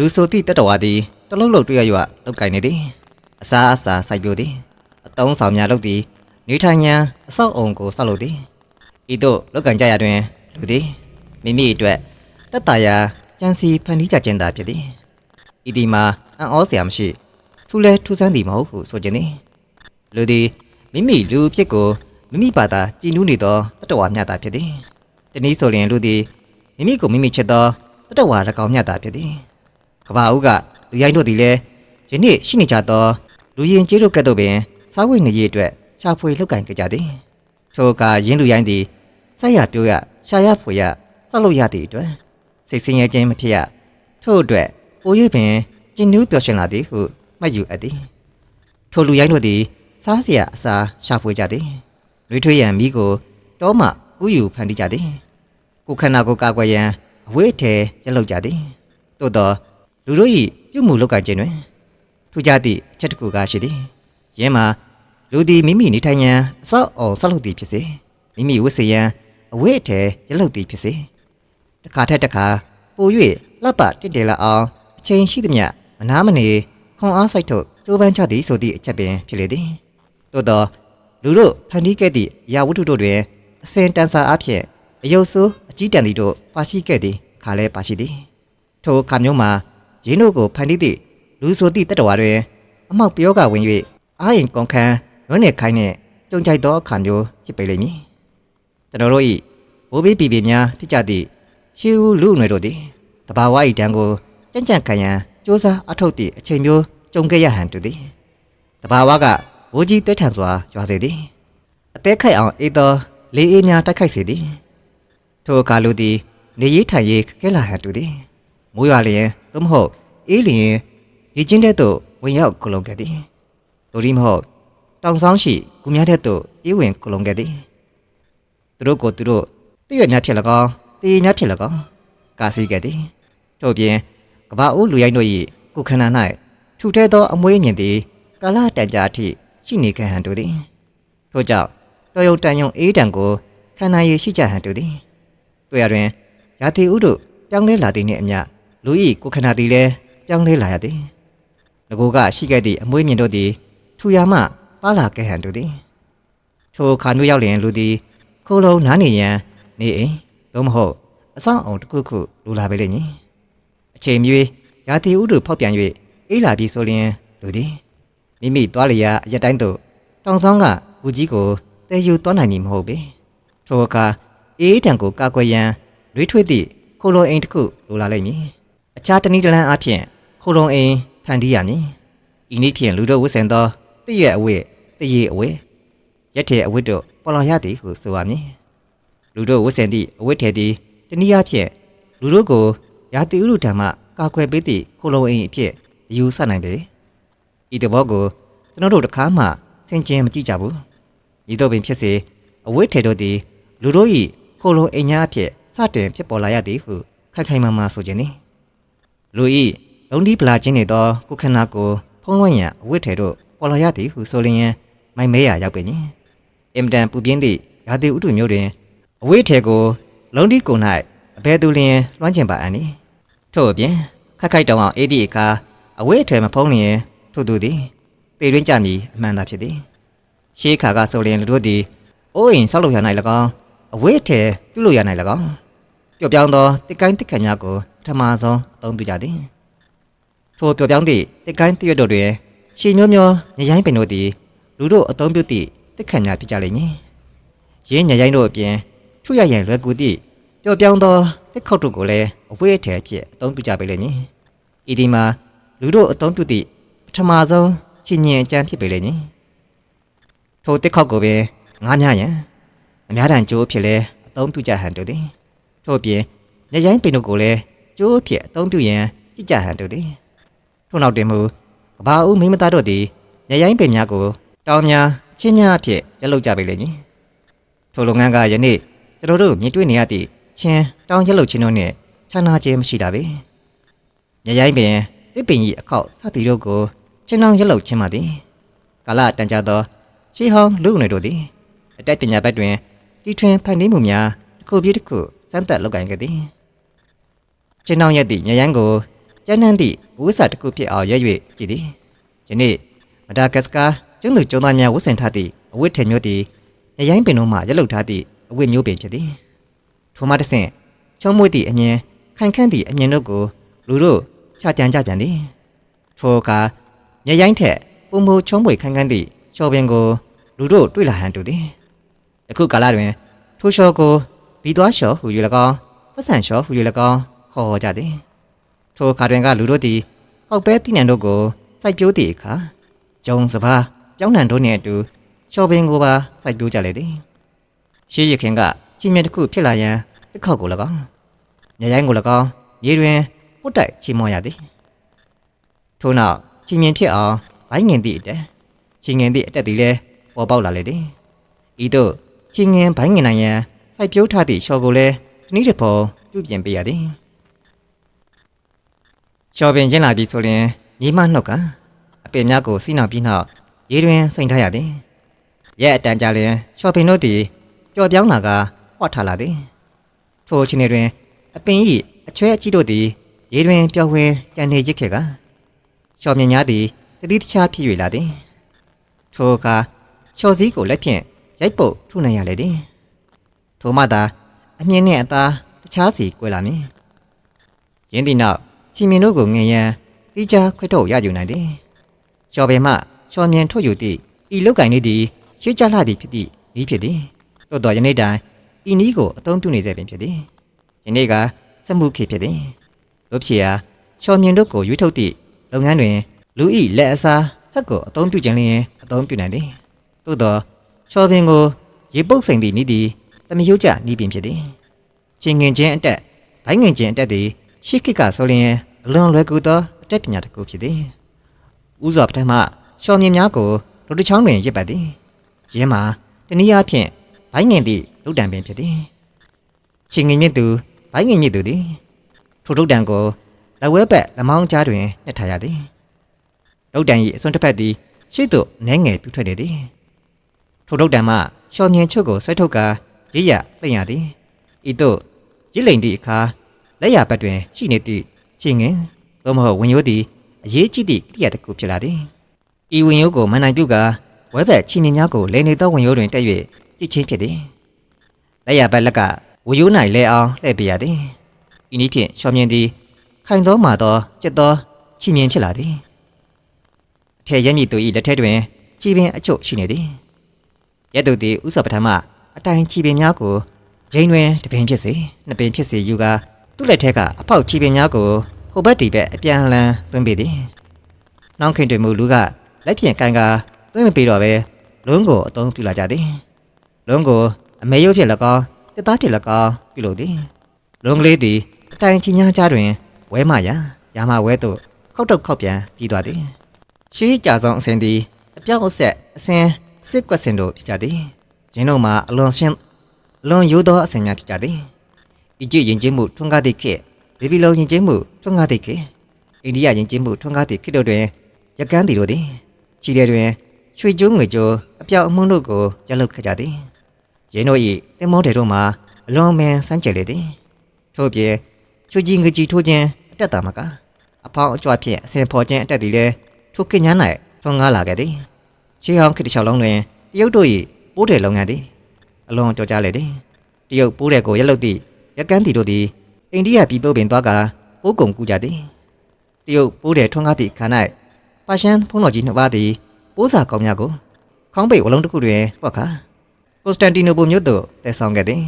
လူဆိုသည့်တတဝါသည်တလုံးလုံးတွေ့ရရွလောက်ကင်နေသည်အစာအစာစိုက်ပျိုးသည်အတုံးဆောင်များလုပ်သည်နေထိုင်ရန်အဆောက်အုံကိုဆောက်လုပ်သည်ဤသို့လောက်ကင်ကြရတွင်လူသည်မိမိအတွက်တက်တာရာကြံစီဖန်တီးကြခြင်းသာဖြစ်သည်ဤဒီမှာအံ့ဩစရာမရှိထူးလဲထူးဆန်းသည်မဟုတ်ဟုဆိုခြင်းသည်လူသည်မိမိလူအဖြစ်ကိုမိမိဘာသာကြည်နူးနေသောတတဝါမြတ်တာဖြစ်သည်တနည်းဆိုလျင်လူသည်မိမိကိုမိမိချစ်သောတတဝါ၎င်းမြတ်တာဖြစ်သည် ကဘာဦးကလူရိုက်တို့သည်လည်းယနေ့ရှိနေကြသောလူရင်ကျေးတို့ကဲ့သို့ပင်စားဝတ်နေရေးအတွက်ရှာဖွေလှုပ်ကင်ကြကြသည်ထိုအခါရင်းလူရိုင်းသည်ဆက်ရပြိုးရရှာရဖွေရဆောက်လို့ရသည့်အတွက်စိတ်ဆင်းရဲခြင်းမဖြစ်ရထို့အတွက်ပို၍ပင်ကျဉ်းနူးပျော်ရွှင်လာသည်ဟုမှတ်ယူအပ်သည်ထိုလူရိုင်းတို့သည်စားစရာအစာရှာဖွေကြသည်လွေထွေးရန်မိကိုတောမှကူးယူဖန်တီးကြသည်ကိုခန္ဓာကိုကာကွယ်ရန်အဝေးအထည်ရလုပ်ကြသည်သို့သော လူတို့၏ပြုမှုလောက်ကခြင်းတွင်ထူးခြားသည့်အချက်တစ်ခုကားရှိသည်ယင်းမှာလူသည်မိမိနေထိုင်ရန်အဆောက်အအုံဆောက်လုပ်သည်ဖြစ်စေမိမိဝတ်စေရန်အဝတ်အထည်ရလုပ်သည်ဖြစ်စေတစ်ခါထက်တစ်ခါပို၍လှပတည်တယ်လာအောင်အချိန်ရှိသည်မြမနာမနေခွန်အားစိုက်ထုတ်ကြိုးပမ်းချသည်ဆိုသည့်အချက်ပင်ဖြစ်လေသည်သို့သောလူတို့ဖန်တီးခဲ့သည့်အရာဝတ္ထုတို့တွင်အစဉ်တန်စာအဖြစ်အယုတ်ဆိုးအကြီးတန်သည်တို့ပါရှိခဲ့သည်ခါလဲပါရှိသည်ထိုအခါမျိုးမှာ ရင်းတို့ကိုဖန်တီးသည့်လူဆိုသည့်တတ္တဝါတွင်အမောက်ပြောကဝင်၍အာရင်ကွန်ခန်းရွန်းနေခိုင်းနှင့်ကြုံကြိုက်သောအခါမျိုးဖြစ်ပေလိမ့်မည်ကျွန်တော်တို့၏ဘိုးဘေးပြည်ပြည်များဖြစ်ကြသည့်ရှေးဦးလူငယ်တို့သည်တဘာဝ၏တန်းကိုကြံ့ကြံ့ခံရန်စ조사အထုတ်သည့်အချိန်မျိုးကြုံခဲ့ရဟန်တူသည်တဘာဝကဘိုးကြီးတဲထန်စွာရွာစေသည်အသေးခိုက်အောင်အေးသောလေးအေးများတိုက်ခိုက်စေသည်ထိုအခါလူသည် နေရေးထိုင်ရေးခက်ခဲလာဟန်တူသည် မိုးရွာလျင်သို့မဟုတ်အေးလျင်ရေကျင်းတဲ့သို့ဝင်ရောက်ကုလုံခဲ့သည်တို့ဒီမဟုတ်တောင်ဆောင်ရှိကုများတဲ့သို့အေးဝင်ကုလုံခဲ့သည်သူတို့ကိုသူတို့တည့်ရများဖြစ်၎င်းတည်များဖြစ်၎င်းကာစီခဲ့သည်ထို့ပြင်ကဘာအိုးလူရိုင်းတို့၏ကုခန္ဓာ၌ထူထဲသောအမွေးမြင်သည်ကာလတန်ကြာအထိရှိနေခဲ့ဟန်တူသည်ထို့ကြောင့်တော်ရုံတန်ယုံအေးတံကိုခန္ဓာရည်ရှိကြဟန်တူသည်တွေ့ရတွင်ရာသီဥတုပြောင်းလဲလာသည်နှင့်အမျှ လူဤကိုယ်ခန္ဓာသည်လည်းပြောင်းလဲလာရသည်ငကိုကရှိခဲ့သည့်အမွေးမြင်တို့သည် ထူရာမှပါလာခဲ့ဟန်တူသည်ထိုခါမျိုးရောက်လျင်လူသည်ခိုးလုံးနားနေရန်နေအိမ်သို့မဟုတ်အဆောင်အောင်တစ်ခုခုလူလာပေလိမ့်မည်အချိန်မြွေရာသီဥတုဖောက်ပြန်၍အေးလာပြီးဆိုလျင်လူသည်မိမိသွားလျာအရက်တိုင်းသို့တောင်ဆောင်ကဦးကြီးကိုတည်ယူသွားနိုင်မည်မဟုတ်ပေထိုအခါအေးတံကိုကာကွယ်ရန်လွေးထွေးသည့်ခိုးလုံးအိမ်တစ်ခုလူလာလိမ့်မည် အခြားတနည်းတစ်လမ်းအဖြစ်ခိုလုံအိမ်ဖန်တီးရမည်ဤနည်းဖြင့်လူတို့ဝတ်ဆင်သောတည့်ရအဝတ်တည့်ရအဝတ်ရက်ထည်အဝတ်တို့ပေါ်လာရသည်ဟုဆိုရမည်လူတို့ဝတ်ဆင်သည့်အဝတ်ထည်သည်တနည်းအားဖြင့်လူတို့ကိုရာသီဥတုဓမ္မကာကွယ်ပေးသည့်ခိုလုံအိမ်အဖြစ်ယူဆနိုင်ပေဤတဘောကိုကျွန်တော်တို့တစ်ခါမှဆင်ခြင်မကြည့်ကြဘူးဤသို့ပင်ဖြစ်စေအဝတ်ထည်တို့သည်လူတို့၏ခိုလုံအိမ်များအဖြစ်စတင်ဖြစ်ပေါ်လာရသည်ဟုခိုင်ခိုင်မာမာဆိုခြင်းသည် လူဤလုံဒီပလာချင်းနေသောကုခန္ဓာကိုဖုံးလွှမ်းရန်အဝတ်ထေတို့ပေါ်လာရသည်ဟုဆိုလျင်မိုင်မဲရရောက်ပေမည်အင်မတန်ပူပြင်းသည့်ရာသီဥတုမျိုးတွင်အဝတ်ထေကိုလုံဒီကို၌အဘဲသူလျင်လွှမ်းကျင်ပါအန်နီထို့အပြင်ခက်ခိုက်တောင်အောင်အေးသည့်အခါအဝတ်ထေမဖုံးလျင်ထို့သူသည်ပေရင်းကြမည်အမှန်သာဖြစ်သည်ရှေးခါကဆိုလျင်လူတို့သည်အိုးအိမ်ဆောက်လုပ်ရ၌၎င်းအဝတ်ထေပြုလုပ်ရ၌၎င်းပျော့ပြောင်းသောတစ်ကိုင်းတစ်ခတ်များကိုပ ထမဆုံးအသုံးပြုကြသည်ထိုပျော့ပြောင်းသည့်တစ်ကိုင်းတစ်ရွက်တို့တွင်ရှည်မျိုးမျိုးညရိုင်းပင်တို့သည်လူတို့အသုံးပြုသည့်တစ်ခတ်များဖြစ်ကြလိမ့်မည်ရင်းညရိုင်းတို့အပြင်ထုရရန်လွယ်ကူသည့်ပျော့ပြောင်းသောတစ်ခုတ်တို့ကိုလည်းအဝေးအထည်အဖြစ်အသုံးပြုကြပေလိမ့်မည်ဤဒီမှာလူတို့အသုံးပြုသည့်ပထမဆုံးချင်းညင်အကြံဖြစ်ပေလိမ့်မည်ထိုတစ်ခုတ်ကိုပင်ငားများရန်အများတန်ကြိုးအဖြစ်လဲအသုံးပြုကြဟန်တို့သည်ထို့အပြင်ညရိုင်းပင်တို့ကိုလည်း ကျိုးဖြစ်အသုံးပြုရန်ကြည်ကြဟန်တို့သည်ထို့နောက်တွင်မူကဘာဦးမိန်းမသားတို့သည်ညရိုင်းပင်များကိုတောင်းများချင်းများအဖြစ်ရလုပ်ကြပေလိမ့်မည်ထိုလုပ်ငန်းကယနေ့ကျွန်တော်တို့မြင်တွေ့နေရသည့်ချင်းတောင်းရလုပ်ချင်းတို့နှင့်ခြားနာခြင်းမရှိတာပဲညရိုင်းပင်တစ်ပင်ကြီးအခောက်စသည်တို့ကိုချင်းတောင်းရလုပ်ခြင်းပါသည်ကာလတန်ကြာသောရှေးဟောင်းလူငယ်တို့သည်အတက်ပညာဘက်တွင်တီထွင်ဖန်တီးမှုများတစ်ခုပြီးတစ်ခုစမ်းသပ်လုပ်ကိုင်ခဲ့သည် ချင်းတောင်းရက်သည့်ညရိုင်းကိုကျန်းနှန်းသည့်ဝိဆာတစ်ခုဖြစ်အောင်ရွက်၍ကြည်သည်ယနေ့မဒါဂတ်စကာကျွန်းသူကျွန်းသားများဝတ်ဆင်ထားသည့်အဝတ်ထည်မျိုးသည်ရရိုင်းပင်တို့မှရက်လုထားသည့်အဝတ်မျိုးပင်ဖြစ်သည်ထိုမှတစ်ဆင့်ချုံမွေ့သည့်အမြင်ခိုင်ခန့်သည့်အမြင်တို့ကိုလူတို့ချကြံကြပြန်သည်ထိုအခါရရိုင်းထက်ပုံမချုံမွေခိုင်ခန့်သည့်ချော်ပင်ကိုလူတို့တွေ့လာဟန်တူသည်ယခုကာလတွင်ထိုလျှော်ကိုဘီသွားလျှော်ဟူ၍၎င်းပတ်စံလျှော်ဟူ၍၎င်း ခေါ်ကြသည်ထိုအခါတွင်ကလူတို့သည်ဟောက်ပဲတိနံတို့ကိုစိုက်ပျိုးသည့်အခါဂျုံစပါးကြောင်းနှံတို့နှင့်အတူချော်ပင်ကိုပါစိုက်ပျိုးကြလေသည်ရှေးရခင်ကချင်းမြတ်တစ်ခုဖြစ်လာရန်တစ်ခေါက်ကို၎င်းညရိုင်းကို၎င်းမြေတွင်ပုတ်တိုက်ချီမောရသည်ထို့နောက်ချင်းမြင်ဖြစ်အောင်ဘိုင်းငင်သည့်အတက်ချင်းငင်သည့်အတက်သည်လည်းပေါ်ပေါက်လာလေသည်ဤသို့ချင်းငင်ဘိုင်းငင်နိုင်ရန်စိုက်ပျိုးထားသည့်ချော်ကိုလည်းတစ်နည်းတစ်ဖုံပြုပြင်ပေးရသည် ချော်ပင်ကျင်းလာပြီဆိုရင်မြေမနှုတ်ကအပင်များကိုစီးနှောင်ပြီးနောက်ရေတွင်စိန်ထားရသည်ရဲ့အတန်ကြာလျင်ချော်ပင်တို့သည်ပျော်ပြောင်းလာကဟော့ထားလာသည်ထိုအချိန်တွင်အပင်၏အချွဲအကြီးတို့သည်ရေတွင်ပျော်ဝဲကြံနေကြခဲ့ကချော်မြင်များသည်တတိတခြားဖြစ်၍လာသည်ထိုအခါချော်စည်းကိုလက်ဖြင့်ရိုက်ပုတ်ထုနိုင်ရလေသည်ထိုမှသာအမြင်နှင့်အသားတခြားစီကွဲလာမည်ယင်းဒီနောက် ချီမင်တို့ကိုငင်ရန်တိကျခွဲထုတ်ရယူနိုင်သည်။ကျော်ပင်မှချော်မြင်ထုတ်ယူသည့်ဤလုတ်ကင်လေးသည်ရှေးကြလှသည်ဖြစ်သည့်ဤဖြစ်သည်။သို့တော်ယနေ့တိုင်ဤနည်းကိုအသုံးပြုနေစေပင်ဖြစ်သည်။ယနေ့ကစမှုခေဖြစ်သည်။တို့ဖြစ်ရာချော်မြင်တို့ကိုရွေးထုတ်သည့်လုပ်ငန်းတွင် လူဤလက်အစားစက်ကိုအသုံးပြုခြင်းလျင်အသုံးပြုနိုင်သည်။သို့တော်ချော်ပင်ကိုရေပုတ်စိန်သည့်နည်းသည်တမယုတ်ကြနည်းပင်ဖြစ်သည်။ချင်းငင်ချင်းအတက်ဘိုင်းငင်ချင်းအတက်သည်ရှေးခေတ်ကဆိုလျင် အလွန်လွယ်ကူသောအတတ်ပညာတစ်ခုဖြစ်သည်။ဥစွာပထမရှော်မြင်များကိုလူတစ်ချောင်းတွင်ရစ်ပတ်သည်။ယင်းမှာတနည်းအားဖြင့်ဘိုင်းငင်သည့်လူတံပင်ဖြစ်သည်။ချင်းငင်မြင့်သူဘိုင်းငင်မြင့်သူသည်ထိုထုတ်တံကိုလက်ဝဲဘက်လက်မောင်းကြားတွင်နှစ်ထားရသည်။လူတံ၏အစွန်းတစ်ဖက်သည်ရှေ့သို့နှဲငယ်ပြူထွက်နေသည်။ထိုထုတ်တံမှရှော်မြင်ချုပ်ကိုဆွဲထုတ်ကာရစ်ရလှိမ့်ရသည်။ဤသို့ရစ်လိန်သည့်အခါလက်ရဘက်တွင်ရှိနေသည့် ချင်းငင်သို့မဟုတ်ဝင်ရိုးသည်အရေးကြီးသည့်ကိရိယာတစ်ခုဖြစ်လာသည်ဤဝင်ရိုးကိုမန်နိုင်ပြုကဝဲဘက်ချင်းနေများကိုလဲနေသောဝင်ရိုးတွင်တက်၍ကြည့်ချင်းဖြစ်သည်လက်ရဘက်လက်ကဝရိုး၌လဲအောင်လှည့်ပြရသည်ဤနည်းဖြင့်ရှော်မြင်သည်ခိုင်သောမာသောจิตသောချင်းမြင်ဖြစ်လာသည်အထက်ရမြစ်သူ၏လက်ထက်တွင်ချီပင်အချို့ရှိနေသည်ရက်သူသည်ဥစ္စာပထမအတိုင်ချီပင်များကိုဂျိန်တွင်တစ်ပင်ဖြစ်စေနှစ်ပင်ဖြစ်စေယူကာ သူ့လက်ထက်ကအဖောက်ချီပင်များကိုဟိုဘက်ဒီဘက်အပြန်အလှန်သွင်းပေးသည်။နောက်ခင်တွင်မူလူကလက်ဖြင့်ကန်ကာသွင်းမပေးတော့ပဲလုံးကိုအသုံးပြုလာကြသည်။လုံးကိုအမေရုပ်ဖြင့်၎င်းတစ်သားဖြင့်၎င်းပြုလုပ်သည်။လုံးကလေးသည်အတိုင်ချီညာကြားတွင်ဝဲမရရာမဝဲသို့ခောက်တော့ခောက်ပြန်ပြီးသွားသည်။ရှေးကြဆုံးအစဉ်သည်အပြောက်အဆက်အစဉ်စစ်ကွက်စင်တို့ဖြစ်ကြသည်။ဂျင်းတို့မှာအလွန်ရှင်းအလွန်ရိုးသောအစဉ်များဖြစ်ကြသည်။ အီဂျစ်ယဉ်ကျေးမှုထွန်းကားသည့်ခေတ်ဘေဘီလုံယဉ်ကျေးမှုထွန်းကားသည့်ခေတ်အိန္ဒိယယဉ်ကျေးမှုထွန်းကားသည့်ခေတ်တို့တွင်ရကန်းတီတို့သည်ခြေထဲတွင်ရွှေကျိုးငွေကျိုးအပြောက်အမှုန့်တို့ကိုရလုပ်ခဲ့ကြသည်ယင်းတို့၏တင်မောတွေတို့မှာအလွန်မင်းစမ်းကြယ်လေသည်ထို့ပြင်ချွေကြီးငွေကြီးထိုးခြင်းအတက်တာမကအဖောင်းအကြွဖြင့်အစင်ဖော်ခြင်းအတက်သည်လည်းထိုခေတ်ညာ၌ထွန်းကားလာခဲ့သည်ရှေးဟောင်းခေတ်တစ်လျှောက်လုံးတွင်တရုတ်တို့၏ပိုးတယ်လုပ်ငန်းသည်အလွန်ကြော်ကြားလေသည်တရုတ်ပိုးတယ်ကိုရလုပ်သည့် ရကန်းတီတို့သည်အိန္ဒိယပြည်သို့ပင်သွားကာပိုးကုံကူကြသည်တရုတ်ပိုးတယ်ထွန်းကားသည့်ခါ၌ပါရှန်ဖုံးတော်ကြီးနှစ်ပါးသည်ပိုးစာကောင်းများကိုခေါင်းပိတ်ဝလုံးတစ်ခုတွင်ပွက်ခါကိုစတန်တီနိုပိုမြို့သို့တည်ဆောင်ခဲ့သည်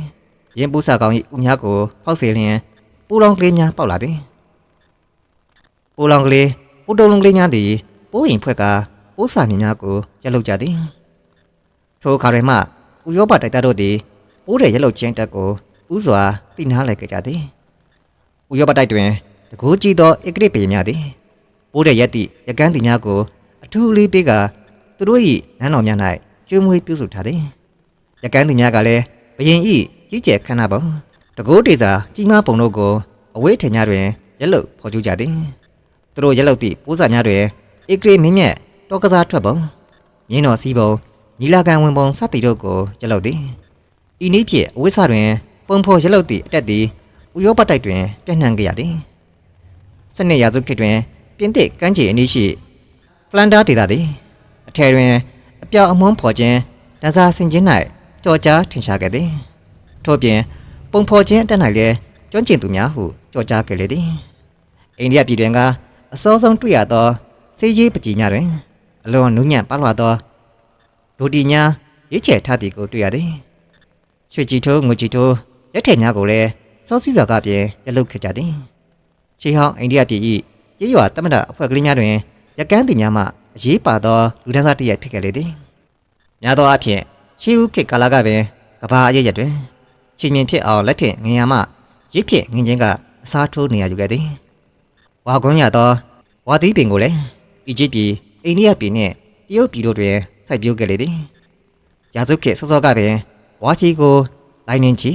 ယင်းပိုးစာကောင်း၏ဦးများကိုဖောက်စေလျင်ပိုးလောင်ကလေးများပေါက်လာသည်ပိုးလောင်ကလေးပိုးတုံးလုံးကလေးများသည်ပိုးရင်ဖွဲ့ကာပိုးစာမြင်များကိုရက်လုပ်ကြသည်ထိုအခါတွင်မှဥရောပတိုက်သားတို့သည်ပိုးတယ်ရက်လုပ်ခြင်းတက်ကို ဥစွာတိနားလိုက်ကြသည်ဥရောပတိုက်တွင်တကူကြည့်သောဧကရိပေများသည်ပိုးတဲ့ရက်သည့်ရကန်းတီများကို အထူးအလေးပေးကသူတို့၏နန်းတော်များ၌ကျွေးမွေးပြုစုထားသည်ရကန်းတီများကလည်းဘယင်၏ကြီးကျယ်ခမ်းနားပုံတကူတေစာကြီးမားပုံတို့ကိုအဝေးထင်များတွင်ရက်လုတ်ဖော်ကျူးကြသည်သူတို့ရက်လုတ်သည့်ပိုးစာများတွင်ဧကရိမင်းမြတ်တောကစားထွက်ပုံမြင်းတော်စီးပုံညီလာခံဝင်ပုံစသည်တို့ကိုရက်လုတ်သည်ဤနည်းဖြင့်အဝိဆတွင် ပုံဖော်ရလုတ်သည့်အတက်သည်ဥရောပတိုက်တွင်ပြန့်နှံ့ကြရသည်စနစ်ရာစုခေတ်တွင်ပြင်သစ်ကမ်းခြေအနီးရှိဖလန်ဒါဒေသသည်အထယ်တွင်အပြောင်အမွန်းဖော်ခြင်းဒဇာဆင်ခြင်း၌ကြော်ကြားထင်ရှားခဲ့သည်ထို့ပြင်ပုံဖော်ခြင်းအတက်၌လည်းကျွမ်းကျင်သူများဟုကြော်ကြားခဲ့လေသည်အိန္ဒိယပြည်တွင်ကအစောဆုံးတွေ့ရသောစေးကြီးပကြီးများတွင်အလွန်နူးညံ့ပါလွှာသောဒိုတီများရွေးချယ်ထားသည်ကိုတွေ့ရသည်ရွှေကြည်ထိုးငွေကြည်ထိုး ရက်ထည်များကိုလည်းစောစီးစွာကပြင်ရလုခဲ့ကြသည်ရှေးဟောင်းအိန္ဒိယပြည်၏ကျေးရွာတမဒအဖွဲ့ကလေးများတွင်ရကန်းသူများမှအရေးပါသောလူဒန်းစားတစ်ရပ်ဖြစ်ခဲ့လေသည်များသောအားဖြင့်ရှေးဦးခေတ်ကာလကပင်ကဘာအရေးရတွင်ချင်းမြင်ဖြစ်အောင်လက်ဖြင့်ငင်ရမှရစ်ဖြင့်ငင်ချင်းကအစားထိုးနေရယူခဲ့သည်ဝါကွန်းရသောဝါသီးပင်ကိုလည်းအီဂျစ်ပြည်အိန္ဒိယပြည်နှင့်တရုတ်ပြည်တို့တွင်စိုက်ပျိုးခဲ့လေသည်ရာစုခေတ်စောစောကပင်ဝါချီကိုလိုင်းနှင်းချီ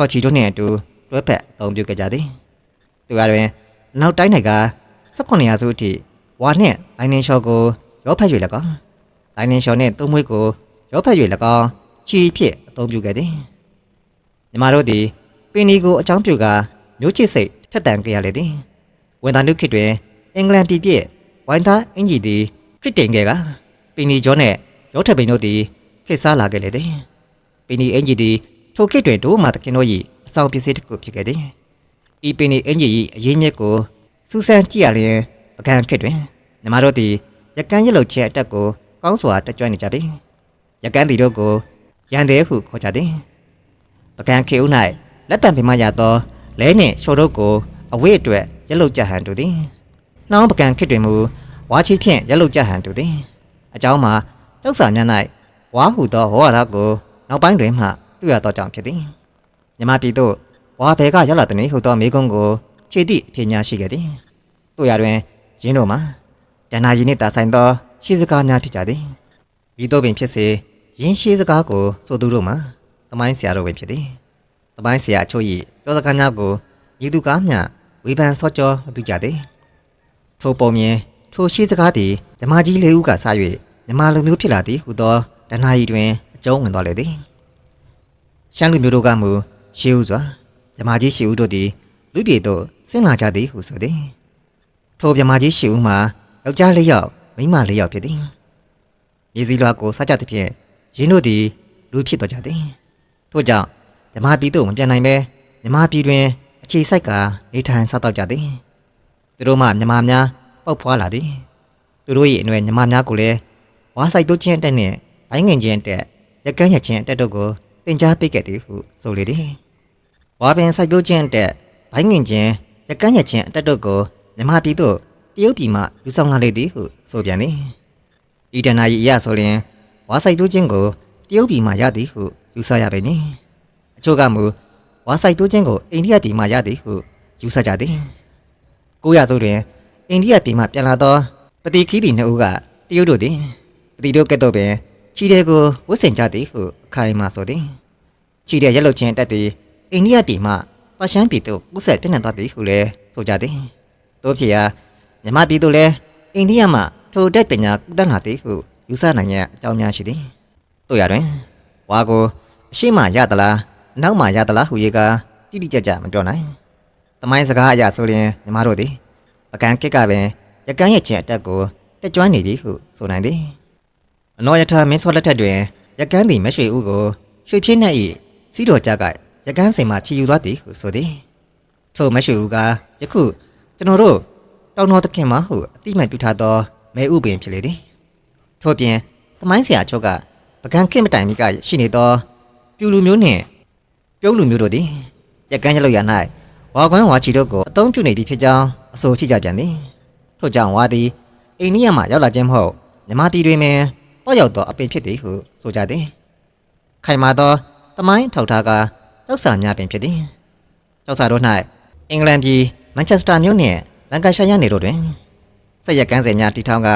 ရှော့ချီတို့နှင့်အတူတွဲဖက်အသုံးပြုခဲ့ကြသည်သူကတွင်နောက်တိုင်း၌က18ရာစုအထိဝါနှင့်လိုင်းနှင်းရှော့ကိုရောဖက်၍၎င်းလိုင်းနှင်းရှော့နှင့်သုံးမွေးကိုရောဖက်၍၎င်းချီဖြင့်အသုံးပြုခဲ့သည်ညီမတို့သည်ပင်ဒီကိုအကြောင်းပြုကာမျိုးချစ်စိတ်ထက်တန်ကြရလေသည်ဝန်သားနုခေတ်တွင်အင်္ဂလန်ပြည်ပြည့်ဝိုင်းသားအင်ဂျီသည်ခရစ်တင်ခဲ့ကပင်ဒီဂျောနှင့်ရောထက်ပင်တို့သည်ခေတ်စားလာခဲ့လေသည်ပင်ဒီအင်ဂျီသည် ထိုခေတ်တွင်ဒိုးမှသခင်တို့၏အဆောင်ပစ္စည်းတစ်ခုဖြစ်ခဲ့သည်ဤပင်ဒီအင်ဂျီ၏အရေးမြစ်ကိုစူးစမ်းကြည့်ရလျင်ပကံခေတ်တွင်ညီမတို့သည်ရကန်းရက်လုတ်ချက်အတက်ကိုကောင်းစွာတက်ကြွနေကြသည်ရကန်းတီတို့ကိုရန်သေးဟုခေါ်ကြသည်ပကံခေဦး၌လက်ပံပင်မရသောလဲနှင့်ရှော်တို့ကိုအဝိအတွက်ရက်လုတ်ကြဟန်တူသည်နှောင်းပကံခေတ်တွင်မူဝါချီဖြင့်ရက်လုတ်ကြဟန်တူသည်အကြောင်းမှာကျောက်စာများ၌ဝါဟုသောဟောရကိုနောက်ပိုင်းတွင်မှ တွေ့ရသောကြောင့်ဖြစ်သည်မြမပြည်သို့ဝါဘဲကရောက်လာသည်ဟုသောမိကုံးကိုဖြည့်သည့်အဖြစ်များရှိခဲ့သည်တို့ရတွင်ရင်းတို့မှာဒဏ္ဍာရီနှင့်တာဆိုင်သောရှိစကားများဖြစ်ကြသည်ဤသို့ပင်ဖြစ်စေရင်းရှိစကားကိုဆိုသူတို့မှာသမိုင်းဆရာတို့ပင်ဖြစ်သည်သမိုင်းဆရာအချို့၏ပြောစကားများကိုဤသူကားမျှဝေဖန်စောကြောမပြုကြသည်ထိုပုံမြင်ထိုရှိစကားသည်ဓမ္မကြီးလေးဦးကစ၍ဓမ္မလူမျိုးဖြစ်လာသည်ဟုသောဒဏ္ဍာရီတွင်အကျုံးဝင်သွားလေသည် ရှမ်းလူမျိုးတို့ကမူရှေးဦးစွာဓမ္မကြီးရှေးဦးတို့သည်လူပြည်သို့ဆင်းလာကြသည်ဟုဆိုသည်ထိုဓမ္မကြီးရှေးဦးမှာယောက်ျားလေးယောက်မိန်းမလေးယောက်ဖြစ်သည်မြေစည်းလွှာကိုစားကြသဖြင့်ရင်းတို့သည်လူဖြစ်သွားကြသည်ထို့ကြောင့်ဓမ္မပြည်သို့မပြန်နိုင်ပဲဓမ္မပြည်တွင်အခြေစိုက်ကနေထိုင်စားတော့ကြသည်သူတို့မှမြမများပေါက်ဖွာလာသည်သူတို့၏အနွယ်မြမများကိုလည်းဝါဆိုင်တိုးချင်းအတက်နှင့်ဘိုင်းငင်ချင်းအတက်ရက်ကန်းရချင်းအတက်တို့ကို တင် जा ပေးခဲ့သည်ဟုဆိုလေသည်ဝါပင်ဆိုင်တိုးချင်းအတက်ဘိုင်းငင်ချင်းရက်ကန်းရချင်းအတက်တို့ကိုမြမပြည်သို့တရုတ်ပြည်မှယူဆောင်လာလေသည်ဟုဆိုပြန်သည်ဤတနာ၏အရာဆိုရင်ဝါဆိုင်တိုးချင်းကိုတရုတ်ပြည်မှရသည်ဟုယူဆရပေမည်အချို့ကမူဝါဆိုင်တိုးချင်းကိုအိန္ဒိယပြည်မှရသည်ဟုယူဆကြသည်ကိုရစုတွင်အိန္ဒိယပြည်မှပြန်လာသောပတိခီးတီနှစ်ဦးကတရုတ်တို့သည်ပတိတို့ကဲ့သို့ပင် ချီတဲ့ကိုဝတ်ဆင်ကြသည်ဟုအခိုင်အမာဆိုသည်ချီတဲ့ရက်လုတ်ချင်းတက်သည်အိန္ဒိယပြည်မှပါရှန်ပြည်သို့ကူးဆက်ပြန့်နှံ့သွားသည်ဟုလည်းဆိုကြသည်တို့ဖြစ်ရာမြမပြည်သို့လည်းအိန္ဒိယမှထိုတက်ပညာကူးတန်းလာသည်ဟုယူဆနိုင်ရန်အကြောင်းများရှိသည်တို့ရတွင်ဝါကိုအရှိမရသလားအနောက်မှရသလားဟုရေကတိတိကျကျမပြောနိုင်တမိုင်းစကားအရဆိုရင်ညီမတို့သည်ပကံကစ်ကပင်ရကန်းရဲ့ချင်းအတက်ကိုတက်ကြွနေပြီဟုဆိုနိုင်သည် အနော်ယထာမင်းစောလက်ထက်တွင်ရကန်းသည်မရွှေဦးကိုရွှေပြင်းနှက်၏စီးတော်ကြကရကန်းစိန်မှဖြီယူသွားသည်ဟုဆိုသည်ထို့မရွှေဦးကယခုကျွန်တော်တို့တောင်တော်သခင်မဟုအတိမတ်ပြုထားသောမဲဥပင်ဖြစ်လေသည်ထို့ပြင်တမိုင်းဆရာချုပ်ကပကံခင့်မတိုင်မီကရှိနေသောပြူလူမျိုးနှင့်ပြုံးလူမျိုးတို့သည်ရကန်းရလောက်ရ၌ဝါကွမ်းဝါချီတို့ကိုအသုံးပြုနေပြီဖြစ်ကြောင်းအဆိုရှိကြပြန်သည်ထို့ကြောင့်ဝါသည်အိန္ဒိယမှရောက်လာခြင်းမဟုတ်မြမတီတွင်ပင် ပေါ့ရောက်သောအပင်ဖြစ်သည်ဟုဆိုကြသည်ခိုင်မာသောတမိုင်းထောက်ထားကကျောက်စာများပင်ဖြစ်သည်ကျောက်စာတို့၌အင်္ဂလန်ပြည်မန်ချက်စတာမြို့နှင့်လန်ကာရှားရနေတို့တွင်ဆက်ရက်ကန်းစင်များတီထောင်က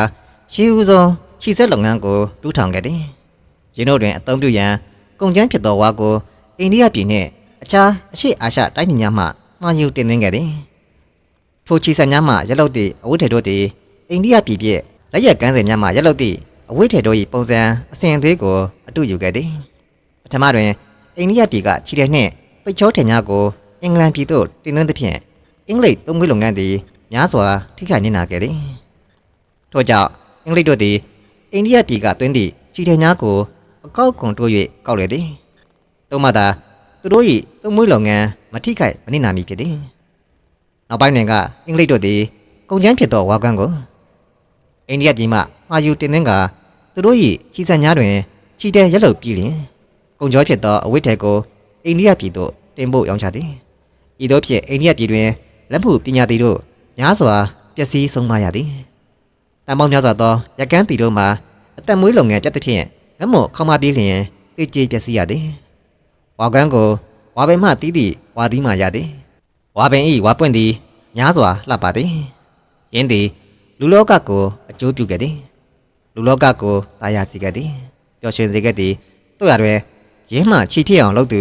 ရှီဦးဆုံးခြိစက်လုပ်ငန်းကိုတူးထောင်ခဲ့သည်ရင်းတို့တွင်အသုံးပြုရန်ကုန်ကျန်းဖြစ်သောဝါကိုအိန္ဒိယပြည်နှင့်အခြားအရှေ့အာရှတိုင်းပြည်များမှမှာယူတင်သွင်းခဲ့သည်ထိုခြိစက်များမှရက်လုတ်သည့်အဝတ်ထေတို့သည်အိန္ဒိယပြည်ပြည့်လက်ရက်ကန်းစင်များမှရက်လုတ်သည့် အဝတ်ထေတို့၏ပုံစံအစဉ်အသွေးကိုအတူယူခဲ့သည်ပထမတွင်အိန္ဒိယပြည်ကခြိတဲ့နှင့်ပိတ်ချောထည်များကိုအင်္ဂလန်ပြည်သို့တင်သွင်းသဖြင့်အင်္ဂလိပ်သုံးခွေးလုပ်ငန်းသည်များစွာထိခိုက်နေနာခဲ့သည်ထို့ကြောင့်အင်္ဂလိပ်တို့သည်အိန္ဒိယပြည်ကတွင်းသည့်ချီထည်များကိုအကောက်ကွန်တိုး၍ကောက်လေသည်သို့မှသာသူတို့၏သုံးမွေးလုပ်ငန်းမထိခိုက်မနေနာမီဖြစ်သည်နောက်ပိုင်းတွင်ကအင်္ဂလိပ်တို့သည်ကုန်ကျန်းဖြစ်သောဝါကွမ်းကို အိန္ဒိယပြည်မှမှာယူတင်သွင်းကသူတို့၏ချီစံများတွင်ချီတဲ့ရက်လုတ်ပြီးလျင်ကုန်ကျော်ဖြစ်သောအဝိထည်ကိုအိန္ဒိယပြည်သို့တင်ပို့ရောင်းချသည်ဤသို့ဖြင့်အိန္ဒိယပြည်တွင်လက်မှုပညာသည်တို့များစွာပျက်စီးဆုံးမရသည်တန်ပေါင်းများစွာသောရကန်းတီတို့မှာအသက်မွေးလုပ်ငန်းတက်သဖြင့်ငတ်မော့ခေါမပြေးလျင်သိကြေးပျက်စီးရသည်ဝါကွမ်းကိုဝါပင်မှတီးသည့်ဝါသီးမှရသည်ဝါပင်ဤဝါပွင့်သည်များစွာလှပသည်ယင်းသည် လူလောကကိုအကျိုးပြုခဲ့သည်လူလောကကိုတာယာစီခဲ့သည်ပျော်ရွှင်စေခဲ့သည်တို့ရတွင်ရင်းမှချီဖြစ်အောင်လုပ်သူ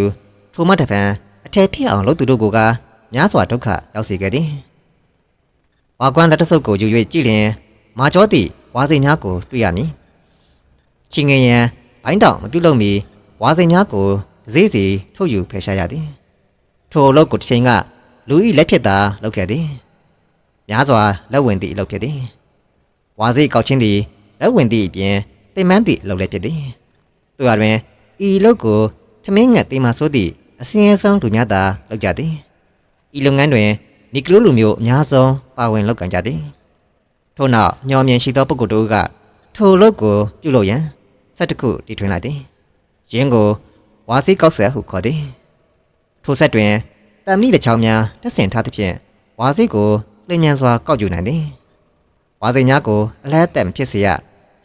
ထိုမှတပံအထည်ဖြစ်အောင်လုပ်သူတို့ကိုကများစွာဒုက္ခရောက်စေခဲ့သည်ဝါကွမ်းလက်တဆုပ်ကိုယူ၍ကြည့်လျင်မာကျောသည့်ဝါစိန်များကိုတွေ့ရမည်ချင်းငယ်ရန်ဘိုင်းတောင်မပြုတ်လို့မီဝါစိန်များကိုဈေးစီထုတ်ယူဖယ်ရှားရသည်ထိုအလုပ်ကိုတစ်ချိန်ကလူဤလက်ဖြစ်သာလုပ်ခဲ့သည် များစွာလက်ဝင်သည့်အလုပ်ဖြစ်သည်ဝါစိတ်ကောက်ချင်းသည်လက်ဝင်သည့်အပြင်ပင်မသည့်အလုပ်လည်းဖြစ်သည်သူရတွင်ဤအလုပ်ကိုထမင်းငတ်တေးမှဆိုသည့်အစင်းအဆုံးသူများသာလုပ်ကြသည်ဤလုပ်ငန်းတွင်နီကလိုလူမျိုးအများဆုံးပါဝင်လုပ်ကံကြသည်ထို့နောက်ညောင်မြင်ရှိသောပုဂ္ဂိုလ်တို့ကထိုအလုပ်ကိုပြုလုပ်ရန်စက်တစ်ခုတီထွင်လိုက်သည်ယင်းကိုဝါစီကောက်ဆက်ဟုခေါ်သည်ထိုဆက်တွင်တမ်မိလက်ချောင်းများတက်ဆင်ထားသဖြင့်ဝါစီကို လျင်မြန်စွာကောက်ယူနိုင်သည်ဝါစီများကိုအလဲအသက်မဖြစ်စေရ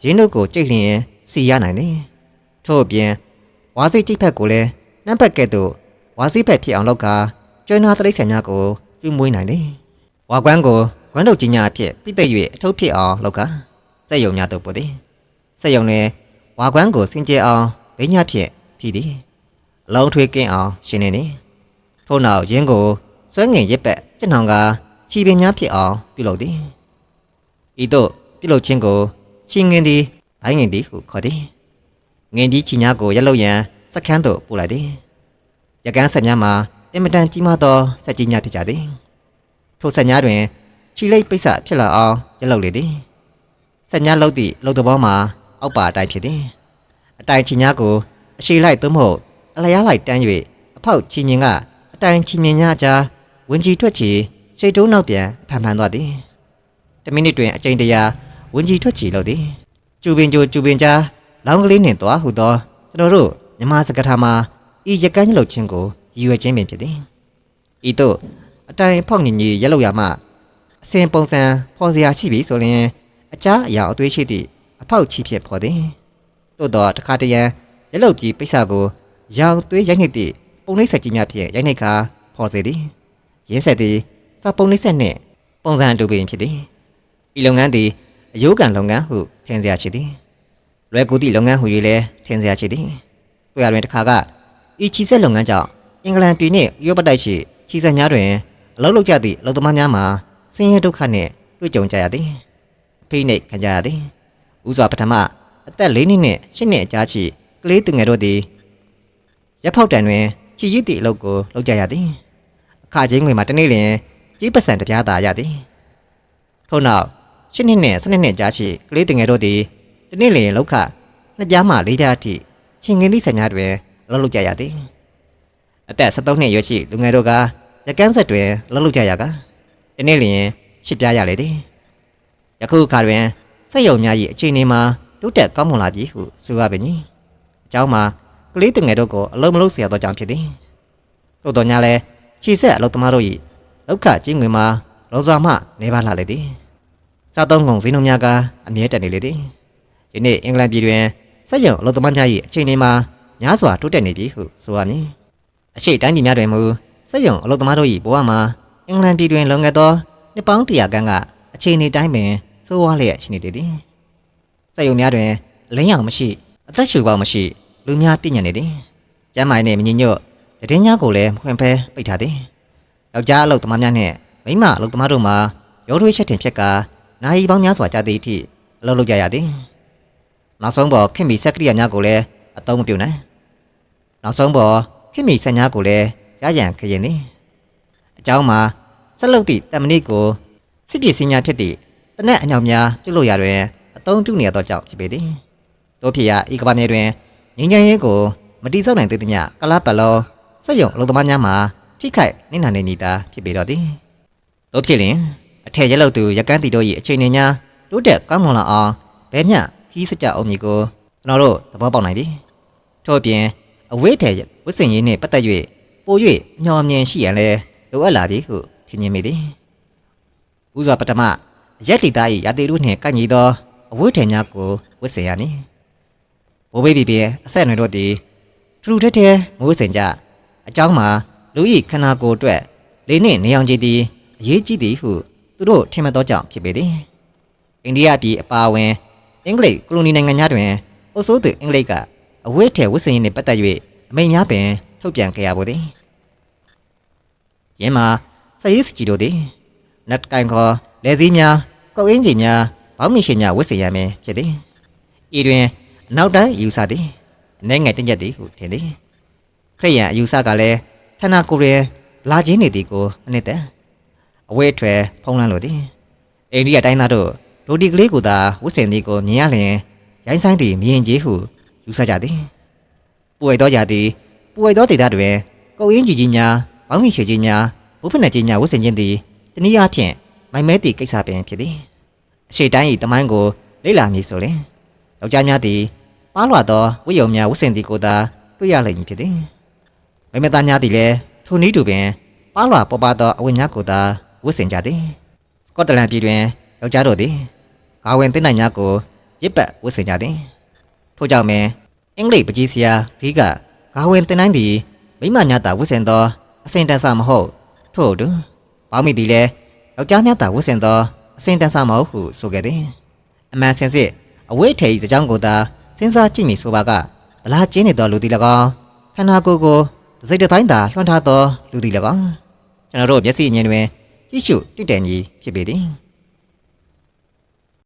ရင်းတို့ကိုကြိတ်လျင်စီရနိုင်သည်ထို့အပြင်ဝါစီကြိတ်ဖက်ကိုလည်းနှမ်းဖက်ကဲ့သို့ဝါစီဖက်ဖြစ်အောင်လုပ်ကာကျွမ်းနာတရိတ်ဆန်များကိုကျွေးမွေးနိုင်သည်ဝါကွမ်းကိုကွမ်းထုတ်ကြီးများအဖြစ်ပြိသိက်၍အထုပ်ဖြစ်အောင်လုပ်ကာစက်ယုံများတို့ပို့သည်စက်ယုံတွင်ဝါကွမ်းကိုစင်ကြယ်အောင်ဘိညာဖြင့်ဖြည်သည်အလုံးထွေးကင်းအောင်ရှင်နေသည်ထို့နောက်ရင်းကိုဆွဲငင်ရစ်ပက်ကျက်နှောင်က ခြီပင်များဖြစ်အောင်ပြုလုပ်သည်ဤသို့ပြုလုပ်ခြင်းကိုချီငင်သည်ဘိုင်းငင်သည်ဟုခေါ်သည်ငင်ဒီချီများကိုရက်လုပ်ရန်စက္ကန်းသို့ပို့လိုက်သည်ရကန်းဆက်များမှာအင်မတန်ကြီးမားသောစက်ကြီးများဖြစ်ကြသည်ထိုဆက်များတွင်ခြိလိတ်ပိတ်ဆဖြစ်လာအောင်ရက်လုပ်လေသည်ဆက်များလုပ်သည့်လုံတဘောမှာအောက်ပါအတိုင်းဖြစ်သည်အတိုင်းချီများကိုအရှိလိုက်သို့မဟုတ်အလျားလိုက်တန်း၍အဖောက်ချီမြင်ကအတိုင်းချီမြင်များကြားဝင်ကြီးထွက်ချီ စိတ်တုံးနောက်ပြန်ဖန်ဖန်သွားသည်တမိနစ်တွင်အကြိမ်တရာဝင်ကြီးထွက်ချီလုပ်သည်ကျူပင်ကျိုကျူပင်ကြားလောင်းကလေးနှင့်သွားဟုသောကျွန်တော်တို့မြမစကားထားမှာဤရကန်းလှုပ်ခြင်းကိုရည်ရွယ်ခြင်းပင်ဖြစ်သည်ဤသို့အတိုင်းဖောက်ညင်ကြီးရက်လောက်ရမှအစဉ်ပုံစံဖော်စရာရှိပြီဆိုရင်အချားအရာအသွေးရှိသည့်အဖောက်ချီဖြစ်ဖော်သည်သို့တော့တခါတရံရက်လောက်ကြီးပိဿကိုရောင်သွေးရိုက်နှိပ်သည့်ပုံနှိပ်ဆက်ကြီးများဖြင့်ရိုက်နှိပ်ကာဖော်စေသည်ရင်းဆက်သည် စာပုံနှိပ်ဆက်နှင့်ပုံစံတူပင်ဖြစ်သည်ဤလုပ်ငန်းသည်အယိုးကန်လုပ်ငန်းဟုထင်စရာရှိသည်လွယ်ကူသည့်လုပ်ငန်းဟု၍လည်းထင်စရာရှိသည်တွေ့ရတွင်တစ်ခါကဤချီဆက်လုပ်ငန်းကြောင့်အင်္ဂလန်ပြည်နှင့်ဥရောပတိုက်ရှိချီဆက်များတွင်အလုပ်လုပ်ကြသည့်အလုပ်သမားများမှာဆင်းရဲဒုက္ခနှင့်တွေ့ကြုံကြရသည်ဖိနှိပ်ခံကြရသည်ဥစွာပထမအသက်၄နှစ်နှင့်၈နှစ်အကြာရှိကလေးသူငယ်တို့သည်ရပ်ဖောက်တန်တွင်ချီရစ်သည့်အလုပ်ကိုလုပ်ကြရသည်အခါချင်းငွေမှာတစ်နေ့လျင် ကြေးပစံတပြားသာရသည်ထို့နောက်ရှစ်နှစ်နဲ့ဆနှစ်နှစ်ကြားရှိကလေးတငယ်တို့သည်တနေ့လျင်လောက်ခနှစ်ပြားမှလေးပြားအထိချင်းငင်းသည့်ဆန်များတွင်လှုပ်လှုပ်ကြရသည်အသက်73နှစ်ရွယ်ရှိလူငယ်တို့ကရကန်းဆက်တွင်လှုပ်လှုပ်ကြရကတနေ့လျင်ရှစ်ပြားရလေသည်ယခုအခါတွင်စက်ရုံများ၏အခြေအနေမှာတိုးတက်ကောင်းမွန်လာပြီဟုဆိုရပင်ကြီးအကြောင်းမှာကလေးတငယ်တို့ကိုအလုံးမလုံးဆရာတော်ကြောင့်ဖြစ်သည်တို့တော်ညာလဲခြေဆက်အလုံးသမားတို့၏ လောက်ခကြီးငွေမှာလောစွာမှနေပါလာလေသည်စားသုံးကုန်ဈေးနှုန်းများကအမြဲတက်နေလေသည်ယနေ့အင်္ဂလန်ပြည်တွင်စက်ရုံအလုပ်သမားများ၏အခြေအနေမှာများစွာတိုးတက်နေပြီဟုဆိုရမည်အရှိတိုင်းပြည်များတွင်မူစက်ရုံအလုပ်သမားတို့၏ဘဝမှာအင်္ဂလန်ပြည်တွင်လွန်ခဲ့သောနှစ်ပေါင်းတရာခန့်ကအခြေအနေတိုင်းပင်စိုးဝါးလျက်ရှိနေသည်စက်ရုံများတွင်အလင်းရောင်မရှိအသက်ရှူပေါက်မရှိလူများပြည့်ညတ်နေသည်ကျမ်းမာရေးနှင့်မညီညွတ်တည်င်းများကိုလည်းဖွင့်ဖဲပိတ်ထားသည် ယောက်ျားအလုပ်သမားများနဲ့မိန်းမအလုပ်သမားတို့မှာရောထွေးချက်တင်ဖြစ်ကာနာယီပေါင်းများစွာကြာသည့်အထိအလုပ်လုပ်ကြရသည်နောက်ဆုံးပေါ်ခင်မီဆက်ကရိယာများကိုလည်းအသုံးမပြုနိုင်နောက်ဆုံးပေါ်ခင်မီဆက်များကိုလည်းရရန်ခရင်သည်အကြောင်းမှာဆက်လုပ်သည့်တမဏိကိုစစ်ပစ္စည်းများဖြစ်သည့်တနက်အညောင်များပြုလုပ်ရတွင်အသုံးပြုနေရသောကြောင့်ဖြစ်ပေသည်တို့ဖြစ်ရာဤကမ္ဘာမြေတွင်ငြိမ်းချမ်းရေးကိုမတိဆောက်နိုင်သေးသည်မြကလာပလောစက်ယုံအလုပ်သမားများမှာ ထိခိုက်နေနာနေနေတာဖြစ်ပေတော့သည်တို့ဖြစ်လျင်အထက်ရက်လောက်သူရကန်းတီတို့၏အခြေအနေများတိုးတက်ကောင်းမွန်လာအောင်ဘယ်မျှခီးစကြအောင်မည်ကိုကျွန်တော်တို့သဘောပေါက်နိုင်ပြီထို့အပြင်အဝေးထည်ဝစ်စင်ရေးနှင့်ပတ်သက်၍ပို၍အမျှော်အမြင်ရှိရန်လဲလိုအပ်လာပြီဟုထင်မြင်မိသည်ဥစွာပထမရက်တီသား၏ရာတီတို့နှင့်ကန့်ညီသောအဝတ်ထည်များကိုဝတ်ဆင်ရမည်။ဘိုးဘေးပြပြအဆက်အနွယ်တို့သည်ထူထူထဲထဲမိုးစင်ကြအကြောင်းမှာ လူ၏ခန္ဓာကိုယ်အတွက်လေနှင့်နေအောင်ကြည်သည်အရေးကြီးသည်ဟုသူတို့ထင်မှတ်သောကြောင့်ဖြစ်ပေသည်။အိန္ဒိယပြည်အပါအဝင်အင်္ဂလိပ်ကိုလိုနီနိုင်ငံများတွင်အုပ်စိုးသူအင်္ဂလိပ်ကအဝတ်ထည်ဝတ်ဆင်ရေးနှင့်ပတ်သက်၍အမိန့်များပင်ထုတ်ပြန်ခဲ့ရပါသည်။ယင်းမှာစရေးစကြည်တို့သည်နတ်ကန်ခေါ်လက်စည်းများကောက်အင်းကြီးများဘောင်းမီရှင်များဝတ်စေရမည်ဖြစ်သည်ဤတွင်အနောက်တိုင်းယူဆသည်အနေငယ်တင့်ချက်သည်ဟုထင်သည်ခရိယံအယူဆကလည်း ဌာနကိုယ်ရယ်လာခြင်းနေသည်ကိုအနှစ်သက်အဝဲထွဲဖုံးလန်းလိုသည်အိန္ဒိယတိုင်းသားတို့ဒိုဒီကလေးကိုသာဝတ်ဆင်သည်ကိုမြင်ရလျင်ရိုင်းဆိုင်သည်မြင်ကြီးဟုယူဆကြသည်ပွေတော်ကြသည်ပွေတော်ဒေတာတွင်ကောက်အင်းကြီးကြီးများဘောင်းမီရှင်ကြီးများဘုဖနက်ကြီးများဝတ်ဆင်ခြင်းသည်တနည်းအားဖြင့်မိုင်မဲတီကိစ္စပင်ဖြစ်သည်အရှိတိုင်း၏တမိုင်းကိုလေ့လာမည်ဆိုရင်ယောက်ျားများသည်ပါလွာသောဝိယုံများဝတ်ဆင်သည်ကိုသာတွေ့ရလိမ့်မည်ဖြစ်သည် မိမသားများသည်လည်းထိုနည်းတူပင်ပါလွာပေါ်ပါသောအဝတ်များကိုသာဝတ်ဆင်ကြသည်စကော့တလန်ပြည်တွင်ယောက်ျားတို့သည်ဂါဝင်တင်နိုင်များကိုရစ်ပတ်ဝတ်ဆင်ကြသည်ထို့ကြောင့်ပင်အင်္ဂလိပ်ပကြီးစရာဂီးကဂါဝင်တင်နိုင်သည်မိမများသာဝတ်ဆင်သောအစဉ်တန်းစမဟုတ်ထို့အတူပေါင်းမိသည်လဲယောက်ျားများသာဝတ်ဆင်သောအစဉ်တန်းစားမဟုတ်ဟုဆိုခဲ့သည်အမှန်စင်စစ်အဝိထေဤစကြောင်းကိုသာစဉ်းစားကြည့်မိဆိုပါကဗလာကျင်းနေသောလူသည်၎င်းခန္ဓာကိုယ်ကိုတ စ်စိတ်တစ်ပိုင်းသာလွှမ်းထားသောလူသည်၎င်းကျွန်တော်တို့မျက်စိအမြင်တွင်ကြည့်ရှုတိတည်မည်ဖြစ်ပေသည်